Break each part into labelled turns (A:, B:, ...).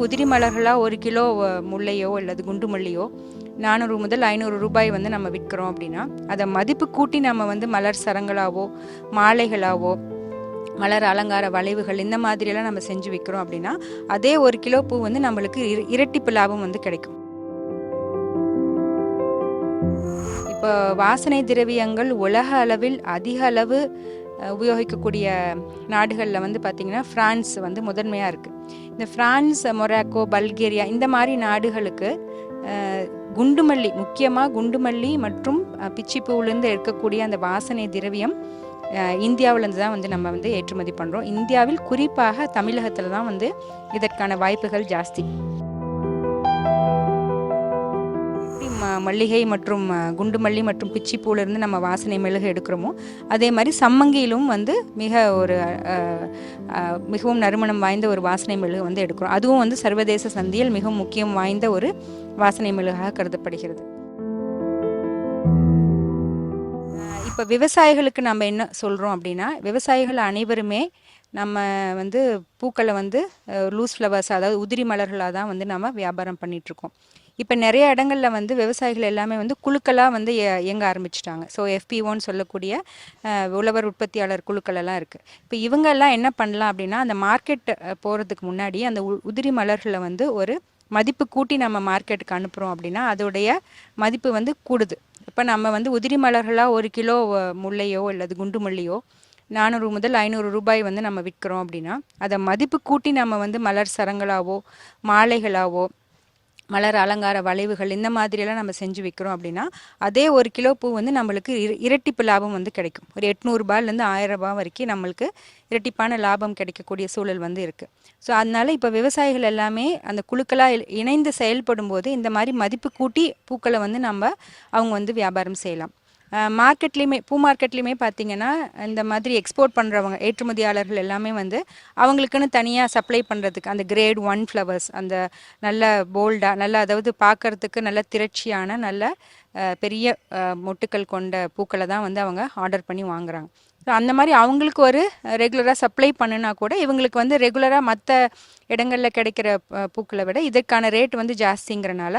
A: உதிரி மலர்களாக ஒரு கிலோ முல்லையோ அல்லது குண்டு மல்லியோ நானூறு முதல் ஐநூறு ரூபாய் வந்து நம்ம விற்கிறோம் அப்படின்னா அதை மதிப்பு கூட்டி நம்ம வந்து மலர் சரங்களாவோ மாலைகளாவோ மலர் அலங்கார வளைவுகள் இந்த மாதிரியெல்லாம் நம்ம செஞ்சு விற்கிறோம் அப்படின்னா அதே ஒரு கிலோ பூ வந்து நம்மளுக்கு இரட்டிப்பு லாபம் வந்து கிடைக்கும். இப்போ வாசனை திரவியங்கள் உலக அளவில் அதிக அளவு உபயோகிக்கக்கூடிய நாடுகளில் வந்து பார்த்திங்கன்னா ஃப்ரான்ஸ் வந்து முதன்மையாக இருக்குது இந்த ஃப்ரான்ஸ் மொராக்கோ பல்கேரியா இந்த மாதிரி நாடுகளுக்கு குண்டுமல்லி முக்கியமாக குண்டுமல்லி மற்றும் பிச்சிப்பூவிலேருந்து இருக்கக்கூடிய அந்த வாசனை திரவியம் இந்தியாவிலேருந்து தான் வந்து நம்ம வந்து ஏற்றுமதி பண்ணுறோம் இந்தியாவில் குறிப்பாக தமிழகத்தில் தான் வந்து இதற்கான வாய்ப்புகள் ஜாஸ்தி. மல்லிகை மற்றும் குண்டு மல்லி மற்றும் பிச்சிப்பூலேருந்து நம்ம வாசனை மெழுகு எடுக்கிறோமோ அதே மாதிரி சம்மங்கியிலும் வந்து மிக ஒரு மிகவும் நறுமணம் வாய்ந்த ஒரு வாசனை மெழுகு வந்து எடுக்கிறோம். அதுவும் வந்து சர்வதேச சந்தியில் மிகவும் முக்கியம் வாய்ந்த ஒரு வாசனை மெழுகாக கருதப்படுகிறது. இப்போ விவசாயிகளுக்கு நம்ம என்ன சொல்கிறோம் அப்படின்னா விவசாயிகள் அனைவருமே நம்ம வந்து பூக்களை வந்து லூஸ் ஃப்ளவர்ஸ் அதாவது உதிரி மலர்களாக தான் வந்து நம்ம வியாபாரம் பண்ணிகிட்ருக்கோம் இப்போ நிறைய இடங்களில் வந்து விவசாயிகள் எல்லாமே வந்து குழுக்களாக வந்து இயங்க ஆரம்பிச்சிட்டாங்க. ஸோ எஃபிஓன்னு சொல்லக்கூடிய உழவர் உற்பத்தியாளர் குழுக்கள் எல்லாம் இருக்குது இப்போ இவங்கெல்லாம் என்ன பண்ணலாம் அப்படின்னா அந்த மார்க்கெட் போகிறதுக்கு முன்னாடி அந்த உ- உதிரி மலர்களை வந்து ஒரு மதிப்பு கூட்டி நம்ம மார்க்கெட்டுக்கு அனுப்புகிறோம் அப்படின்னா அதோடைய மதிப்பு வந்து கூடுது. இப்போ நம்ம வந்து உதிரி மலர்களாக ஒரு கிலோ முல்லையோ அல்லது குண்டு மல்லியோ நானூறு முதல் ஐநூறு ரூபாய் வந்து நம்ம விற்கிறோம் அப்படின்னா அதை மதிப்பு கூட்டி நம்ம வந்து மலர் சரங்களாவோ மாலைகளாவோ மலர் அலங்கார வளைவுகள் இந்த மாதிரியெல்லாம் நம்ம செஞ்சு விற்கிறோம் அப்படின்னா அதே ஒரு கிலோ பூ வந்து நம்மளுக்கு இரட்டிப்பு லாபம் வந்து கிடைக்கும். ஒரு எட்நூறுபாலேருந்து ஆயிரம் ரூபாய் வரைக்கும் நம்மளுக்கு இரட்டிப்பான லாபம் கிடைக்கக்கூடிய சூழல் வந்து இருக்குது ஸோ அதனால இப்போ விவசாயிகள் எல்லாமே அந்த குழுக்களாக இணைந்து செயல்படும் போது இந்த மாதிரி மதிப்பு கூட்டி பூக்களை வந்து நம்ம அவங்க வந்து வியாபாரம் செய்யலாம். மார்க்கெட்லேயுமே பூ மார்க்கெட்லேயுமே பார்த்தீங்கன்னா இந்த மாதிரி எக்ஸ்போர்ட் பண்ணுறவங்க ஏற்றுமதியாளர்கள் எல்லாமே வந்து அவங்களுக்குன்னு தனியாக சப்ளை பண்ணுறதுக்கு அந்த கிரேட் ஒன் ஃப்ளவர்ஸ் அந்த நல்ல போல்டாக நல்ல அதாவது பார்க்கறதுக்கு நல்ல திரட்சியான நல்ல பெரிய மொட்டுக்கள் கொண்ட பூக்களை தான் வந்து அவங்க ஆர்டர் பண்ணி வாங்குறாங்க. ஸோ அந்த மாதிரி அவங்களுக்கு ஒரு ரெகுலராக சப்ளை பண்ணுனா கூட இவங்களுக்கு வந்து ரெகுலராக மற்ற இடங்களில் கிடைக்கிற பூக்களை விட இதற்கான ரேட் வந்து ஜாஸ்திங்கிறனால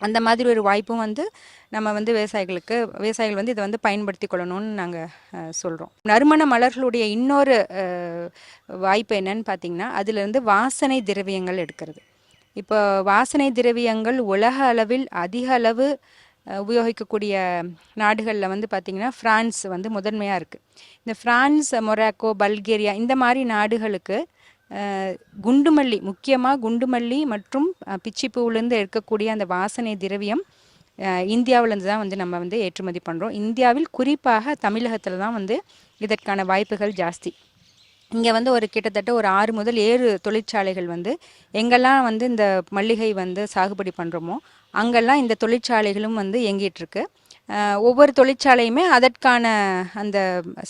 A: அந்த மாதிரி ஒரு வாய்ப்பும் வந்து நம்ம வந்து விவசாயிகளுக்கு விவசாயிகள் வந்து இதை வந்து பயன்படுத்தி கொள்ளணும்னு நாங்கள் சொல்கிறோம் நறுமண மலர்களுடைய இன்னொரு வாய்ப்பு என்னன்னு பார்த்தீங்கன்னா அதிலிருந்து வாசனை திரவியங்கள் எடுக்கிறது. இப்போ வாசனை திரவியங்கள் உலக அளவில் அதிக அளவு உபயோகிக்கக்கூடிய நாடுகளில் வந்து பார்த்திங்கன்னா ஃப்ரான்ஸ் வந்து முதன்மையாக இருக்குது இந்த ஃப்ரான்ஸ் மொராக்கோ பல்கேரியா இந்த மாதிரி நாடுகளுக்கு குண்டுமல்லி முக்கியமாக குண்டுமல்லி மற்றும் பிச்சிப்பூவிலேருந்து எடுக்கக்கூடிய அந்த வாசனை திரவியம் இந்தியாவிலேருந்து தான் வந்து நம்ம வந்து ஏற்றுமதி பண்ணுறோம் இந்தியாவில் குறிப்பாக தமிழகத்தில் தான் வந்து இதற்கான வாய்ப்புகள் ஜாஸ்தி. இங்கே வந்து ஒரு கிட்டத்தட்ட ஒரு ஆறு முதல் ஏழு தொழிற்சாலைகள் வந்து எங்கெல்லாம் வந்து இந்த மல்லிகை வந்து சாகுபடி பண்ணுறோமோ அங்கெல்லாம் இந்த தொழிற்சாலைகளும் வந்து இயங்கிட்டுருக்கு ஒவ்வொரு தொழிற்சாலையுமே அதற்கான அந்த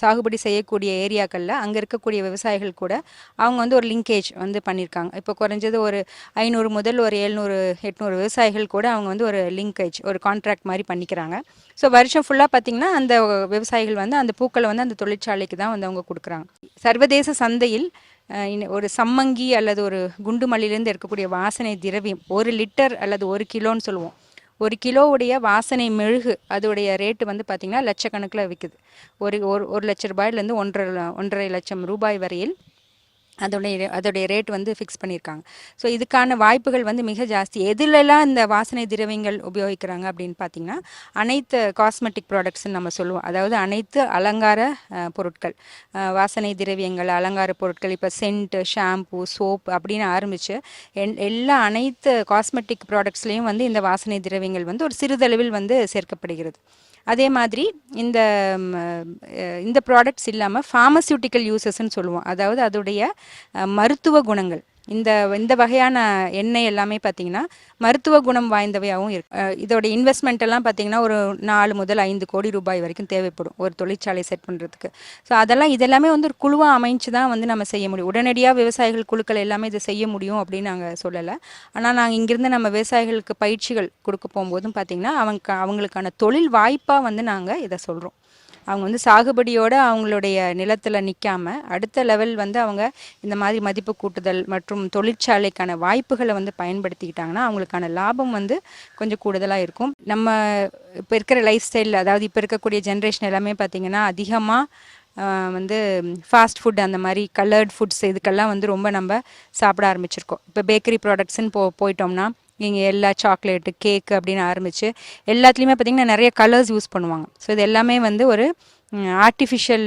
A: சாகுபடி செய்யக்கூடிய ஏரியாக்களில் அங்கே இருக்கக்கூடிய விவசாயிகள் கூட அவங்க வந்து ஒரு லிங்கேஜ் வந்து பண்ணியிருக்காங்க இப்போ குறைஞ்சது ஒரு ஐநூறு முதல் ஒரு எழுநூறு எட்நூறு விவசாயிகள் கூட அவங்க வந்து ஒரு லிங்கேஜ் ஒரு கான்ட்ராக்ட் மாதிரி பண்ணிக்கிறாங்க. ஸோ வருஷம் ஃபுல்லாக பார்த்திங்கன்னா அந்த விவசாயிகள் வந்து அந்த பூக்களை வந்து அந்த தொழிற்சாலைக்கு தான் வந்து அவங்க கொடுக்குறாங்க. சர்வதேச சந்தையில் ஒரு சம்மங்கி அல்லது ஒரு குண்டு மல்லியிலேருந்து இருக்கக்கூடிய வாசனை திரவியம் ஒரு லிட்டர் அல்லது ஒரு கிலோன்னு சொல்லுவோம். ஒரு கிலோவுடைய வாசனை மெழுகு அதோடைய ரேட்டு வந்து பார்த்திங்கன்னா லட்சக்கணக்கில் விற்குது ஒரு ஒரு ஒரு லட்ச ரூபாயிலேருந்து ஒன்றரை ஒன்றரை லட்சம் ரூபாய் வரையில் அதோடைய அதோடைய ரேட் வந்து ஃபிக்ஸ் பண்ணியிருக்காங்க ஸோ இதுக்கான வாய்ப்புகள் வந்து மிக ஜாஸ்தி. எதுலெல்லாம் இந்த வாசனை திரவியங்கள் உபயோகிக்கிறாங்க அப்படின்னு பார்த்தீங்கன்னா அனைத்து காஸ்மெட்டிக் ப்ராடக்ட்ஸ்னு நம்ம சொல்லுவோம். அதாவது அனைத்து அலங்கார பொருட்கள். வாசனை திரவியங்கள் அலங்கார பொருட்கள் இப்போ சென்ட்டு ஷாம்பு சோப் அப்படின்னு ஆரம்பித்து எல்லா அனைத்து காஸ்மெட்டிக் ப்ராடக்ட்ஸ்லேயும் வந்து இந்த வாசனை திரவியங்கள் வந்து ஒரு சிறிதளவில் வந்து சேர்க்கப்படுகிறது. அதே மாதிரி இந்த இந்த ப்ராடக்ட்ஸ் இல்லாமல் ஃபார்மசியூட்டிக்கல் யூசஸ்ன்னு சொல்லுவோம். அதாவது அதோடைய மருத்துவ குணங்கள். இந்த இந்த வகையான எண்ணெய் எல்லாமே பார்த்தீங்கன்னா மருத்துவ குணம் வாய்ந்தவையாகவும் இருக்கு. இதோட இன்வெஸ்ட்மெண்ட் எல்லாம் பார்த்தீங்கன்னா ஒரு நாலு முதல் ஐந்து கோடி ரூபாய் வரைக்கும் தேவைப்படும் ஒரு தொழிற்சாலை செட் பண்ணுறதுக்கு ஸோ அதெல்லாம் இதெல்லாமே வந்து ஒரு குழுவாக அமைஞ்சு தான் வந்து நம்ம செய்ய முடியும். உடனடியாக விவசாயிகள் குழுக்கள் எல்லாமே இதை செய்ய முடியும் அப்படின்னு நாங்கள் சொல்லலை. ஆனால் நாங்கள் இங்கிருந்து நம்ம விவசாயிகளுக்கு பயிற்சிகள் கொடுக்க போகும்போதும் பார்த்தீங்கன்னா அவங்க அவங்களுக்கான தொழில் வாய்ப்பாக வந்து நாங்கள் இதை சொல்கிறோம் அவங்க வந்து சாகுபடியோடு அவங்களுடைய நிலத்தில் நிற்காம அடுத்த லெவல் வந்து அவங்க இந்த மாதிரி மதிப்பு கூட்டுதல் மற்றும் தொழிற்சாலைக்கான வாய்ப்புகளை வந்து பயன்படுத்திக்கிட்டாங்கன்னா அவங்களுக்கான லாபம் வந்து கொஞ்சம் கூடுதலாக இருக்கும். நம்ம இப்போ இருக்கிற லைஃப் ஸ்டைலில் அதாவது இப்போ இருக்கக்கூடிய ஜென்ரேஷன் எல்லாமே பார்த்திங்கன்னா அதிகமாக வந்து ஃபாஸ்ட் ஃபுட் அந்த மாதிரி கலர்ட் ஃபுட்ஸ் இதுக்கெல்லாம் வந்து ரொம்ப நம்ம சாப்பிட ஆரம்பிச்சிருக்கோம். இப்போ பேக்கரி ப்ராடக்ட்ஸ்ன்னு போ போயிட்டோம்னா இங்கே எல்லா சாக்லேட்டு கேக்கு அப்படின்னு ஆரம்பித்து எல்லாத்துலேயுமே பார்த்திங்கன்னா நிறைய கலர்ஸ் யூஸ் பண்ணுவாங்க. ஸோ இது எல்லாமே வந்து ஒரு ஆர்டிஃபிஷியல்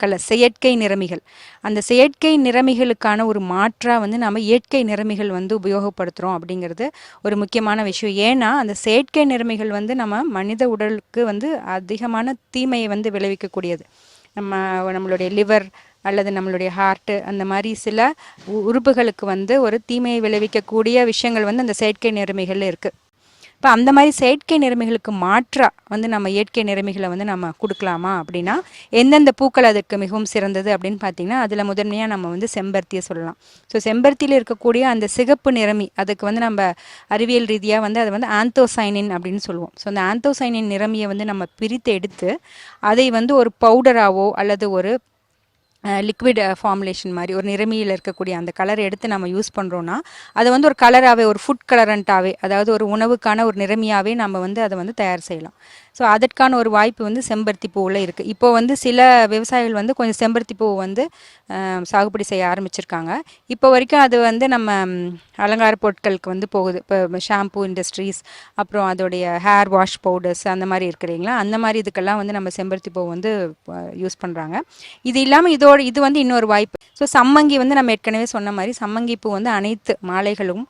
A: கலர் செயற்கை நிறமிகள். அந்த செயற்கை நிறமிகளுக்கான ஒரு மாற்றாக வந்து நம்ம இயற்கை நிறமிகள் வந்து உபயோகப்படுத்துகிறோம் அப்படிங்கிறது ஒரு முக்கியமான விஷயம். ஏன்னா அந்த செயற்கை நிறமிகள் வந்து நம்ம மனித உடலுக்கு வந்து அதிகமான தீமையை வந்து விளைவிக்கக்கூடியது. நம்ம நம்மளுடைய லிவர் அல்லது நம்மளுடைய ஹார்ட்டு அந்த மாதிரி சில உறுப்புகளுக்கு வந்து ஒரு தீமையை விளைவிக்கக்கூடிய விஷயங்கள் வந்து அந்த செயற்கை நிறமிகளில் இருக்குது இப்போ அந்த மாதிரி செயற்கை நிறமைகளுக்கு மாற்றாக வந்து நம்ம இயற்கை நிறமைகளை வந்து நம்ம கொடுக்கலாமா அப்படின்னா எந்தெந்த பூக்கள் அதுக்கு மிகவும் சிறந்தது அப்படின்னு பார்த்தீங்கன்னா அதில் முதன்மையாக நம்ம வந்து செம்பருத்தியை சொல்லலாம். ஸோ செம்பருத்தியில் இருக்கக்கூடிய அந்த சிகப்பு நிறமி அதுக்கு வந்து நம்ம அறிவியல் ரீதியாக வந்து அதை வந்து ஆந்தோசைனின் அப்படின்னு சொல்லுவோம். ஸோ அந்த ஆந்தோசைனின் நிறமியை வந்து நம்ம பிரித்து எடுத்து அதை வந்து ஒரு பவுடராகவோ அல்லது ஒரு லிக்விட் ஃபார்முலேஷன் மாதிரி ஒரு நிறமியில் இருக்கக்கூடிய அந்த கலரை எடுத்து நம்ம யூஸ் பண்ணுறோன்னா அதை வந்து ஒரு கலராகவே ஒரு ஃபுட் கலரண்ட்டாகவே அதாவது ஒரு உணவுக்கான ஒரு நிறமியாகவே நம்ம வந்து அதை வந்து தயார் செய்யலாம். ஸோ அதற்கான ஒரு வாய்ப்பு வந்து செம்பருத்தி பூவில் இருக்குது இப்போ வந்து சில விவசாயிகள் வந்து கொஞ்சம் செம்பருத்தி பூ வந்து சாகுபடி செய்ய ஆரம்பிச்சிருக்காங்க. இப்போ வரைக்கும் அது வந்து நம்ம அலங்கார பொருட்களுக்கு வந்து போகுது. இப்போ ஷாம்பு இண்டஸ்ட்ரீஸ் அப்புறம் அதோடைய ஹேர் வாஷ் பவுடர்ஸ் அந்த மாதிரி இருக்கிறீங்களா அந்த மாதிரி இதுக்கெல்லாம் வந்து நம்ம செம்பருத்தி பூ வந்து யூஸ் பண்ணுறாங்க இது இல்லாமல் இதோட இது வந்து இன்னொரு வாய்ப்பு. ஸோ சம்மங்கி வந்து நம்ம ஏற்கனவே சொன்ன மாதிரி சம்மங்கி பூ வந்து அனைத்து மாலைகளும்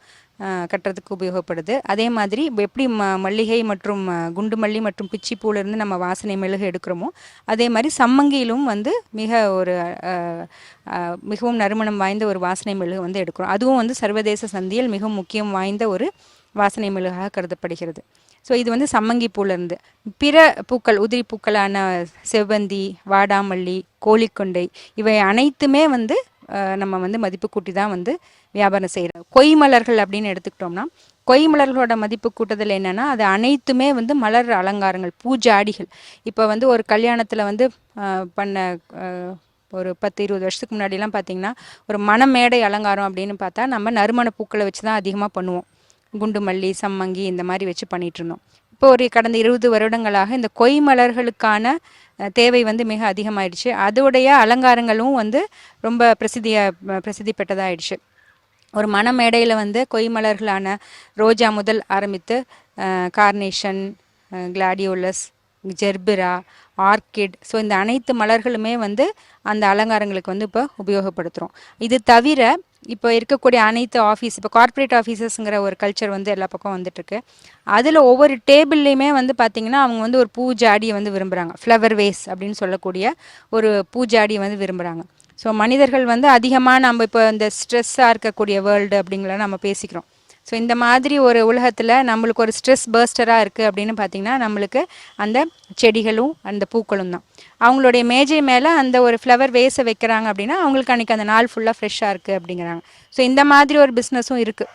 A: கட்டுறதுக்கு உபயோகப்படுது. அதே மாதிரி எப்படி ம மல்லிகை மற்றும் குண்டு மல்லி மற்றும் பிச்சி பூலேருந்து நம்ம வாசனை மெழுகு எடுக்கிறோமோ அதே மாதிரி சம்மங்கியிலும் வந்து மிக ஒரு மிகவும் நறுமணம் வாய்ந்த ஒரு வாசனை மெழுகு வந்து எடுக்கிறோம். அதுவும் வந்து சர்வதேச சந்தியில் மிகவும் முக்கியம் வாய்ந்த ஒரு வாசனை மெழுகாக கருதப்படுகிறது. ஸோ இது வந்து சம்மங்கி பூலேருந்து பிற பூக்கள் உதிரி பூக்களான செவ்வந்தி வாடாமல்லி கோழிக்கொண்டை இவை அனைத்துமே வந்து நம்ம வந்து மதிப்பு கூட்டி தான் வந்து வியாபாரம் செய்கிறோம் கொய் மலர்கள் அப்படின்னு எடுத்துக்கிட்டோம்னா கொய் மலர்களோட மதிப்பு கூட்டுதல் என்னென்னா அது அனைத்துமே வந்து மலர் அலங்காரங்கள் பூஜாடிகள். இப்போ வந்து ஒரு கல்யாணத்தில் வந்து பண்ண ஒரு பத்து இருபது வருஷத்துக்கு முன்னாடிலாம் பார்த்திங்கன்னா ஒரு மணமேடை அலங்காரம் அப்படின்னு பார்த்தா நம்ம நறுமண பூக்களை வச்சு தான் அதிகமாக பண்ணுவோம். குண்டு மல்லி சம்மங்கி இந்த மாதிரி வச்சு பண்ணிகிட்ருந்தோம் இப்போ ஒரு கடந்த இருபது வருடங்களாக இந்த கொய் மலர்களுக்கான தேவை வந்து மிக அதிகமாயிடுச்சு. அதோடைய அலங்காரங்களும் வந்து ரொம்ப பிரசித்தியாக பிரசித்தி பெற்றதாயிடுச்சு. ஒரு மணமேடையில் வந்து கொய் மலர்களான ரோஜா முதல் ஆரம்பித்து carnation gladiolus gerbera orchid. So இந்த அனைத்து மலர்களுமே வந்து அந்த அலங்காரங்களுக்கு வந்து இப்போ உபயோகப்படுத்துகிறோம் இது தவிர இப்போ இருக்கக்கூடிய அனைத்து ஆஃபீஸ் இப்போ கார்ப்பரேட் ஆஃபீஸஸ்ங்கிற ஒரு கல்ச்சர் வந்து எல்லா பக்கம் வந்துட்டுருக்கு. அதில் ஒவ்வொரு டேபிள்லேயுமே வந்து பார்த்திங்கன்னா அவங்க வந்து ஒரு பூஜாடியை வந்து விரும்புகிறாங்க ஃப்ளவர் வேஸ் அப்படின்னு சொல்லக்கூடிய ஒரு பூஜாடியை வந்து விரும்புகிறாங்க ஸோ மனிதர்கள் வந்து அதிகமாக நம்ம இப்போ இந்த ஸ்ட்ரெஸ்ஸாக இருக்கக்கூடிய வேர்ல்டு அப்படிங்கிற நம்ம பேசிக்கிறோம். ஸோ இந்த மாதிரி ஒரு உலகத்தில் நம்மளுக்கு ஒரு ஸ்ட்ரெஸ் பர்ஸ்டராக இருக்குது அப்படின்னு பார்த்திங்கன்னா நம்மளுக்கு அந்த செடிகளும் அந்த பூக்களும் தான். அவங்களுடைய மேஜை மேலே அந்த ஒரு ஃப்ளவர் வேஸை வைக்கிறாங்க அப்படின்னா அவங்களுக்கு அன்றைக்கி அந்த நாள் ஃபுல்லாக ஃப்ரெஷ்ஷாக இருக்குது அப்படிங்கிறாங்க. ஸோ இந்த மாதிரி ஒரு பிஸ்னஸும் இருக்குது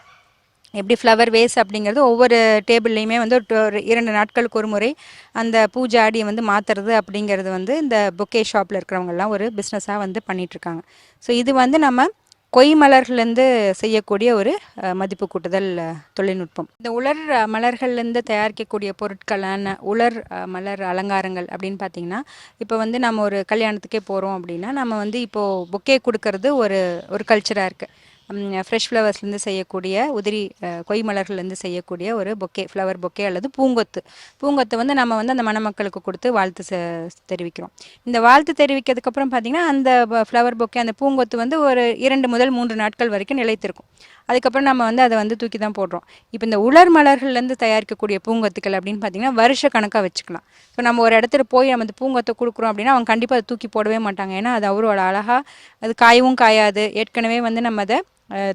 A: எப்படி ஃப்ளவர் வேஸ் அப்படிங்கிறது ஒவ்வொரு டேபிள்லேயுமே வந்து ஒரு இரண்டு நாட்களுக்கு ஒரு முறை அந்த பூஜாடியை வந்து மாற்றுறது அப்படிங்கிறது வந்து இந்த புக்கே ஷாப்பில் இருக்கிறவங்கெல்லாம் ஒரு பிஸ்னஸாக வந்து பண்ணிகிட்ருக்காங்க ஸோ இது வந்து நம்ம கொய் மலர்லேருந்து செய்யக்கூடிய ஒரு மதிப்பு கூட்டுதல் தொழில்நுட்பம். இந்த உலர் மலர்கள்லேருந்து தயாரிக்கக்கூடிய பொருட்களான உலர் மலர் அலங்காரங்கள் அப்படின்னு பார்த்தீங்கன்னா இப்போ வந்து நம்ம ஒரு கல்யாணத்துக்கே போகிறோம் அப்படின்னா நம்ம வந்து இப்போது பொக்கே கொடுக்கறது ஒரு ஒரு கல்ச்சராக இருக்குது ஃப்ரெஷ் ஃப்ளவர்ஸ்லேருந்து செய்யக்கூடிய உதிரி கொய் மலர்கள்லேருந்து செய்யக்கூடிய ஒரு பொக்கே ஃப்ளவர் பொக்கே அல்லது பூங்கொத்து. பூங்கொத்து வந்து நம்ம வந்து அந்த மணமக்களுக்கு கொடுத்து வாழ்த்து தெரிவிக்கிறோம். இந்த வாழ்த்து தெரிவிக்கிறதுக்கப்புறம் பார்த்திங்கன்னா அந்த ஃப்ளவர் பொக்கே அந்த பூங்கொத்து வந்து ஒரு இரண்டு முதல் மூன்று நாட்கள் வரைக்கும் நிலைத்திருக்கும். அதுக்கப்புறம் நம்ம வந்து அதை வந்து தூக்கி தான் போடுறோம். இப்போ இந்த உலர் மலர்கள்லேருந்து தயாரிக்கக்கூடிய பூங்கொத்துக்கள் அப்படின்னு பார்த்தீங்கன்னா வருஷ கணக்காக வச்சுக்கலாம். ஸோ நம்ம ஒரு இடத்துல போய் நம்ம அந்த பூங்கொத்தை கொடுக்குறோம் அப்படின்னா அவங்க கண்டிப்பாக அதை தூக்கி போடவே மாட்டாங்க. ஏன்னா அது அவரோட அழகாக அது காயவும் காயாது. ஏற்கனவே வந்து நம்ம அதை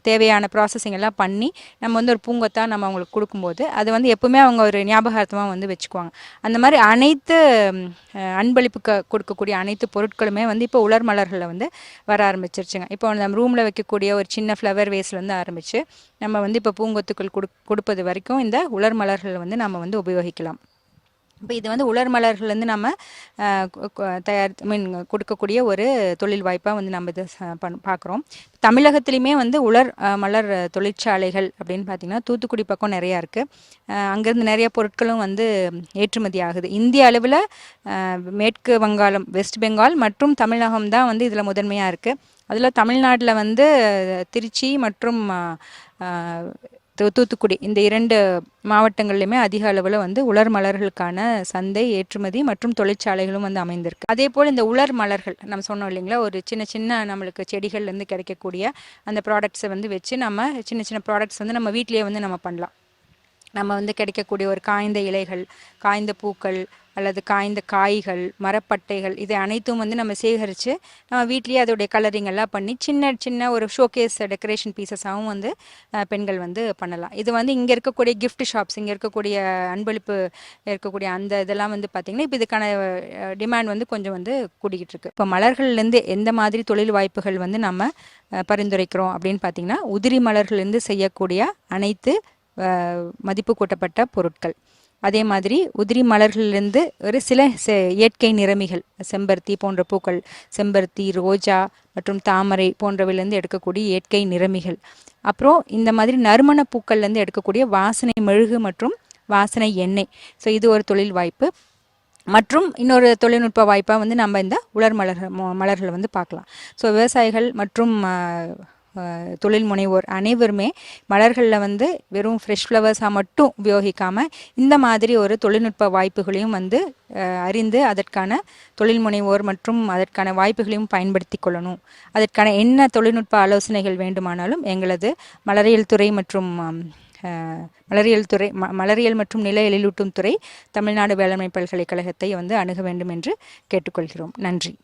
A: தேவையான ப்ராசஸிங் எல்லாம் பண்ணி நம்ம வந்து ஒரு பூங்கொத்தாக நம்ம அவங்களுக்கு கொடுக்கும்போது அது வந்து எப்பவுமே அவங்க ஒரு ஞாபகார்த்தமாக வந்து வச்சுக்குவாங்க. அந்த மாதிரி அனைத்து அன்பளிப்புக்கு கொடுக்கக்கூடிய அனைத்து பொருட்களுமே வந்து இப்போ உலர் மலர்களில் வந்து வர ஆரம்பிச்சிருச்சுங்க. இப்போ நம்ம ரூமில் வைக்கக்கூடிய ஒரு சின்ன ஃப்ளவர் வேஸ்லேருந்து ஆரம்பித்து நம்ம வந்து இப்போ பூங்கொத்துக்கள் கொடு கொடுப்பது வரைக்கும் இந்த உலர் மலர்களை வந்து நம்ம வந்து உபயோகிக்கலாம். இப்போ இது வந்து உலர் மலர்கள்லேருந்து நம்ம தயார் மீன் கொடுக்கக்கூடிய ஒரு தொழில் வாய்ப்பாக வந்து நம்ம இதை பண் பார்க்குறோம் தமிழகத்திலையுமே வந்து உலர் மலர் தொழிற்சாலைகள் அப்படின்னு பார்த்திங்கன்னா தூத்துக்குடி பக்கம் நிறையா இருக்குது அங்கேருந்து நிறைய பொருட்களும் வந்து ஏற்றுமதி ஆகுது. இந்திய அளவில் மேற்கு வங்காளம் வெஸ்ட் பெங்கால் மற்றும் தமிழகம் தான் வந்து இதில் முதன்மையாக இருக்குது அதில் தமிழ்நாட்டில் வந்து திருச்சி மற்றும் தூத்துக்குடி இந்த இரண்டு மாவட்டங்கள்லையுமே அதிக அளவில் வந்து உலர் மலர்களுக்கான சந்தை ஏற்றுமதி மற்றும் தொழிற்சாலைகளும் வந்து அமைந்திருக்கு. அதே போல் இந்த உலர் மலர்கள் நம்ம சொன்னோம் இல்லைங்களா ஒரு சின்ன சின்ன நம்மளுக்கு செடிகள்லேருந்து கிடைக்கக்கூடிய அந்த ப்ராடக்ட்ஸை வந்து வச்சு நம்ம சின்ன சின்ன ப்ராடக்ட்ஸ் வந்து நம்ம வீட்டிலேயே வந்து நம்ம பண்ணலாம். நம்ம வந்து கிடைக்கக்கூடிய ஒரு காய்ந்த இலைகள் காய்ந்த பூக்கள் அல்லது காய்ந்த காய்கள் மரப்பட்டைகள் இது அனைத்தும் வந்து நம்ம சேகரித்து நம்ம வீட்லேயே அதோடைய கலரிங் எல்லாம் பண்ணி சின்ன சின்ன ஒரு ஷோகேஸ் டெக்கரேஷன் பீசஸாகவும் வந்து பெண்கள் வந்து பண்ணலாம். இது வந்து இங்கே இருக்கக்கூடிய கிஃப்ட் ஷாப்ஸ் இங்கே இருக்கக்கூடிய அன்பளிப்பு இருக்கக்கூடிய அந்த இதெல்லாம் வந்து பார்த்திங்கன்னா இப்போ இதுக்கான டிமாண்ட் வந்து கொஞ்சம் வந்து கூடிக்கிட்டு இருக்கு. இப்போ மலர்கள்லேருந்து எந்த மாதிரி தொழில் வாய்ப்புகள் வந்து நம்ம பரிந்துரைக்கிறோம் அப்படின்னு பார்த்தீங்கன்னா உதிரி மலர்கள்லேருந்து செய்யக்கூடிய அனைத்து மதிப்பு கூட்டப்பட்ட பொருட்கள். அதே மாதிரி உதிரி மலர்களிலிருந்து ஒரு சில செ- இயற்கை நிறமிகள் செம்பருத்தி போன்ற பூக்கள் செம்பருத்தி ரோஜா மற்றும் தாமரை போன்றவையிலேருந்து எடுக்கக்கூடிய இயற்கை நிறமிகள். அப்புறம் இந்த மாதிரி நறுமண பூக்கள்லேருந்து எடுக்கக்கூடிய வாசனை மெழுகு மற்றும் வாசனை எண்ணெய். ஸோ இது ஒரு தொழில் வாய்ப்பு. மற்றும் இன்னொரு தொழில்நுட்ப வாய்ப்பாக வந்து நம்ம இந்த உலர் மலர்கள் மொ- மலர்களை வந்து பார்க்கலாம். ஸோ விவசாயிகள் மற்றும் தொழில் முனைவோர் அனைவருமே மலர்களில் வந்து வெறும் ஃப்ரெஷ் ஃப்ளவர்ஸாக மட்டும் உபயோகிக்காமல் இந்த மாதிரி ஒரு தொழில்நுட்ப வாய்ப்புகளையும் வந்து அறிந்து அதற்கான தொழில் முனைவோர் மற்றும் அதற்கான வாய்ப்புகளையும் பயன்படுத்தி கொள்ளணும். அதற்கான என்ன தொழில்நுட்ப ஆலோசனைகள் வேண்டுமானாலும் எங்களது மலரியல் துறை மற்றும் மலரியல் துறை ம மலரியல் மற்றும் நில எழிலூட்டும் துறை தமிழ்நாடு வேளாண்மை பல்கலைக்கழகத்தை வந்து அணுக வேண்டும் என்று கேட்டுக்கொள்கிறோம். நன்றி.